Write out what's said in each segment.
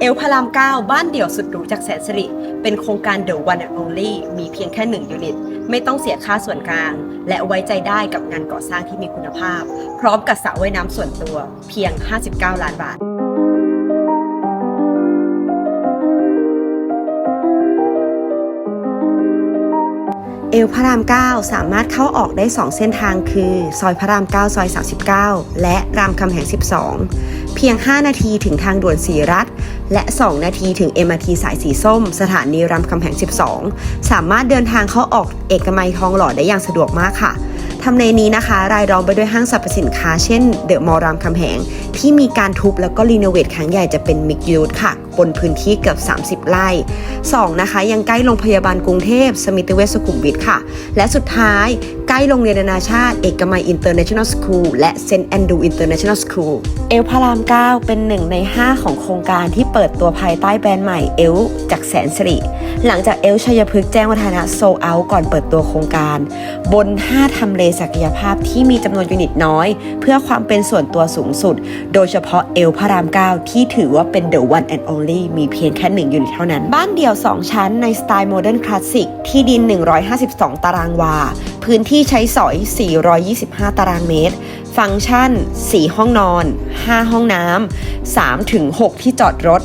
เอลพาราม9บ้านเดี่ยวสุดหรูจากแสนสิริ เป็นโครงการ The One and Only มีเพียงแค่ 1 ยูนิต ไม่ต้องเสียค่าส่วนกลาง และไว้ใจได้กับงานก่อสร้างที่มีคุณภาพ พร้อมกับสระว่ายน้ำส่วนตัวเพียง 59 ล้านบาท เอลพระราม 9 สามารถเข้าออกได้ 2 เส้นทางคือ ซอยพระราม 9 ซอย 39 และรามคำแหง 12 เพียง 5 นาทีถึงทางด่วนสีรัฐ และ 2 นาทีถึง MRT สายสีส้ม สถานีรามคำแหง 12 สามารถเดินทางเข้าออกเอกมัยทองหล่อได้อย่างสะดวกมากค่ะ ทำเลนี้นะคะ รายล้อมไปด้วยห้างสรรพสินค้า เช่น เดอะมอลล์รามคำแหง ที่มีการทุบแล้วก็รีโนเวทครั้งใหญ่จะเป็นมิกยูดค่ะ บนพื้นที่เกือบ 30 ไร่ 2 นะคะ ยังใกล้โรงพยาบาลกรุงเทพ สมิติเวชสุขุมวิทค่ะ และสุดท้าย ล้โรงเรียนนานาชาติ เอกมัยอินเตอร์เนชั่นแนลสคูลและเซนต์แอนดูอินเตอร์เนชั่นแนลสคูลเอลพาราม 9 เป็นหนึ่งใน 5 ของโครงการที่เปิดตัวภายใต้แบรนด์ใหม่เอลจากแสนสิริหลังจากเอลชัยพฤกษ์แจ้งวัฒนะโซเอาก่อนเปิดตัวโครงการ บน 5ทำเลศักยภาพที่มีจำนวนยูนิตน้อย เพื่อความเป็นส่วนตัวสูงสุด โดยเฉพาะเอลพาราม 9 ที่ถือว่าเป็น the one and only มีเพียงแค่1ยูนิตเท่านั้น บ้านเดี่ยว 2 ชั้นในสไตล์โมเดิร์นคลาสสิกที่ดิน 152 ตารางวา พื้นที่ใช้สอย 425 ตารางเมตร ฟังก์ชัน 4 ห้องนอน 5 ห้องน้ำ3ถึง6ที่จอดรถ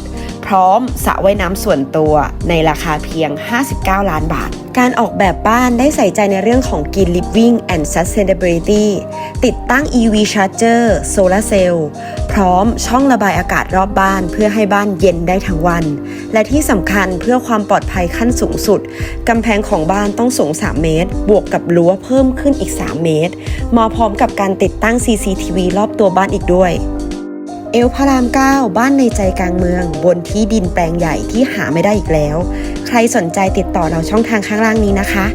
พร้อมสระว่ายน้ำส่วนตัวในราคาเพียง 59 ล้านบาท การออกแบบบ้านได้ใส่ใจในเรื่องของ Green Living and Sustainability ติดตั้ง EV Charger Solar Cell พร้อมช่องระบายอากาศรอบบ้านเพื่อให้บ้านเย็นได้ทั้งวัน และที่สำคัญเพื่อความปลอดภัยขั้นสูงสุดกำแพงของบ้านต้องสูง 3 เมตร บวกกับรั้วเพิ่มขึ้นอีก 3 เมตรมาพร้อมกับการติดตั้ง CCTV รอบตัวบ้านอีกด้วย เอลพารามเก้าบ้านในใจกลางเมือง บนที่ดินแปลงใหญ่ที่หาไม่ได้อีกแล้ว ใครสนใจติดต่อเราช่องทางข้างล่างนี้นะคะ